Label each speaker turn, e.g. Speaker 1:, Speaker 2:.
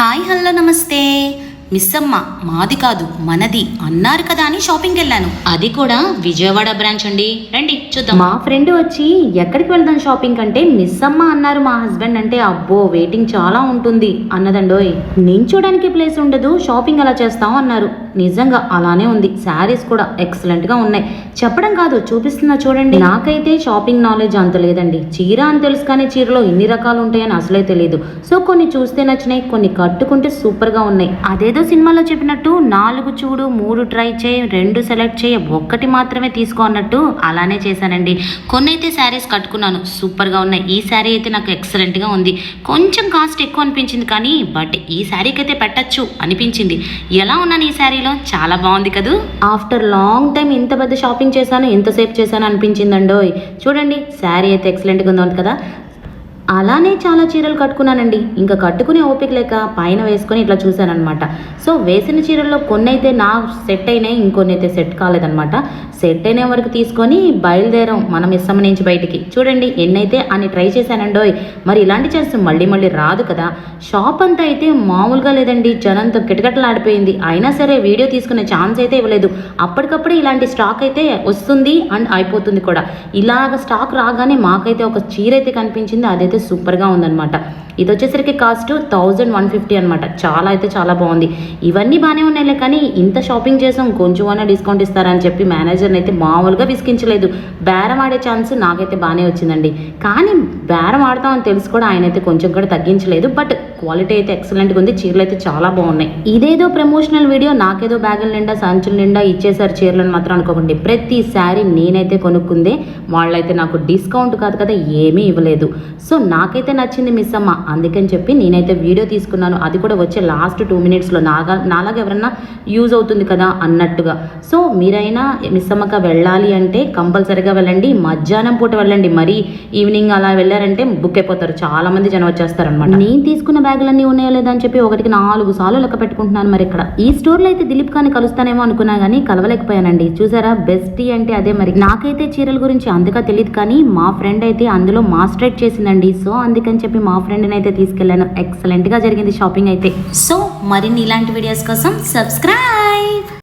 Speaker 1: Hi hello నమస్తే. Miss అమ్మ మాది కాదు మనది. అన్నారు కదా అని షాపింగ్కి వెళ్ళాను. అది కూడా విజయవాడ బ్రాంచ్ అండి. రండి చూద్దాం.
Speaker 2: మా ఫ్రెండ్ వచ్చి ఎక్కడికి వెళ్దాం షాపింగ్ అంటే మిస్ అమ్మ అన్నారు మా హస్బెండ్ అంటే అబ్బో వెయిటింగ్ చాలా ఉంటుంది అన్నదండోయ్. నించోడానికి ప్లేస్ ఉండదు షాపింగ్ అలా చేస్తాం అన్నారు. నిజంగా అలానే ఉంది. శారీస్ కూడా ఎక్సలెంట్గా ఉన్నాయి. చెప్పడం కాదు చూపిస్తున్నా చూడండి. నాకైతే షాపింగ్ నాలెడ్జ్ అంత లేదండి. చీర అని తెలుసు కానీ చీరలో ఇన్ని రకాలు ఉంటాయని అసలే తెలియదు సో కొన్ని చూస్తే నచ్చినాయి కొన్ని కట్టుకుంటే సూపర్గా ఉన్నాయి. అదేదో సినిమాలో చెప్పినట్టు నాలుగు చూడు మూడు ట్రై చేయి రెండు సెలెక్ట్ చేయి ఒక్కటి మాత్రమే తీసుకో అన్నట్టు అలానే చేశానండి.
Speaker 1: కొన్ని అయితే శారీస్ కట్టుకున్నాను సూపర్గా ఉన్నాయి. ఈ శారీ అయితే నాకు ఎక్సలెంట్గా ఉంది. కొంచెం కాస్ట్ ఎక్కువ అనిపించింది కానీ బట్ ఈ శారీకి అయితే పెట్టచ్చు అనిపించింది. ఎలా ఉన్నాను ఈ శారీలో చాలా బాగుంది కదూ?
Speaker 2: ఆఫ్టర్ లాంగ్ టైం ఇంత పెద్ద షాపింగ్ చేశాను ఇంతసేపు చేశాను అనిపించిందండోయ్. చూడండి శారీ అయితే ఎక్సలెంట్గా ఉంది కదా. అలానే చాలా చీరలు కట్టుకున్నానండి. ఇంకా కట్టుకునే ఓపిక లేక పైన వేసుకొని ఇట్లా చూశానమాట సో వేసిన చీరల్లో కొన్ని అయితే నా సెట్ అయినాయి ఇంకొన్ని అయితే సెట్ కాలేదనమాట సెట్ అయిన వరకు తీసుకొని బయలుదేరాం మనం ఇస్తాం నుంచి బయటికి. చూడండి ఎన్నైతే అని ట్రై చేశానండో మరి ఇలాంటి చేస్తాం మళ్ళీ మళ్ళీ రాదు కదా. షాప్ అంతా అయితే మామూలుగా లేదండి. జనంతో కిటకటలాడిపోయింది. అయినా సరే వీడియో తీసుకునే ఛాన్స్ అయితే ఇవ్వలేదు. అప్పటికప్పుడే ఇలాంటి స్టాక్ అయితే వస్తుంది అండ్ అయిపోతుంది కూడా. ఇలాగ స్టాక్ రాగానే మాకైతే ఒక చీర అయితే కనిపించింది. అదైతే సూపర్గా ఉందన్నమాట. ఇది వచ్చేసరికి కాస్ట్ థౌజండ్ వన్ ఫిఫ్టీ అనమాట చాలా అయితే చాలా బాగుంది. ఇవన్నీ బాగానే ఉన్నాయిలే కానీ ఇంత షాపింగ్ చేసాం కొంచెం అయినా డిస్కౌంట్ ఇస్తారని చెప్పి మేనేజర్ని అయితే మామూలుగా విసిగించలేదు. బేరం ఆడే ఛాన్స్ నాకైతే బాగానే వచ్చిందండి. కానీ బేరం ఆడతామని తెలుసు కూడా ఆయన అయితే కొంచెం కూడా తగ్గించలేదు. బట్ క్వాలిటీ అయితే ఎక్సలెంట్గా ఉంది. చీరలు అయితే చాలా బాగున్నాయి. ఇదేదో ప్రమోషనల్ వీడియో నాకేదో బ్యాగుల నిండా సంచుల నిండా ఇచ్చేసారు చీరలను మాత్రం అనుకోకండి. ప్రతి శారీ నేనైతే కొనుక్కుందే. వాళ్ళైతే నాకు డిస్కౌంట్ కాదు కదా ఏమీ ఇవ్వలేదు. సో నాకైతే నచ్చింది మిస్ అమ్మ. అందుకని చెప్పి నేనైతే వీడియో తీసుకున్నాను. అది కూడా వచ్చే లాస్ట్ టూ మినిట్స్లో నాగా నాలాగా ఎవరన్నా యూజ్ అవుతుంది కదా అన్నట్టుగా. సో మీరైనా మిస్ అమ్మక వెళ్ళాలి అంటే కంపల్సరీగా వెళ్ళండి. మధ్యాహ్నం పూట వెళ్ళండి. మరీ ఈవినింగ్ అలా వెళ్ళారంటే బుక్ అయిపోతారు చాలా మంది జనం వచ్చేస్తారనమాట నేను తీసుకున్న బ్యాగులన్నీ ఉన్నాయో లేదా అని చెప్పి ఒకటికి నాలుగు సార్లు లెక్క పెట్టుకుంటున్నాను మరి ఇక్కడ. ఈ స్టోర్లో అయితే దిలీప్ కానీ కలుస్తానేమో అనుకున్నా కానీ కలవలేకపోయానండి. చూసారా? బెస్ట్ అంటే అదే మరి. నాకైతే చీరల గురించి అంతగా తెలియదు కానీ మా ఫ్రెండ్ అయితే అందులో మాస్టరేట్ చేసిందండి. సో అందుకని చెప్పి మా ఫ్రెండ్ని అయితే తీసుకెళ్ళాను. ఎక్సలెంట్గా జరిగింది షాపింగ్ అయితే.
Speaker 1: సో మరిన్ని ఇలాంటి వీడియోస్ కోసం సబ్స్క్రైబ్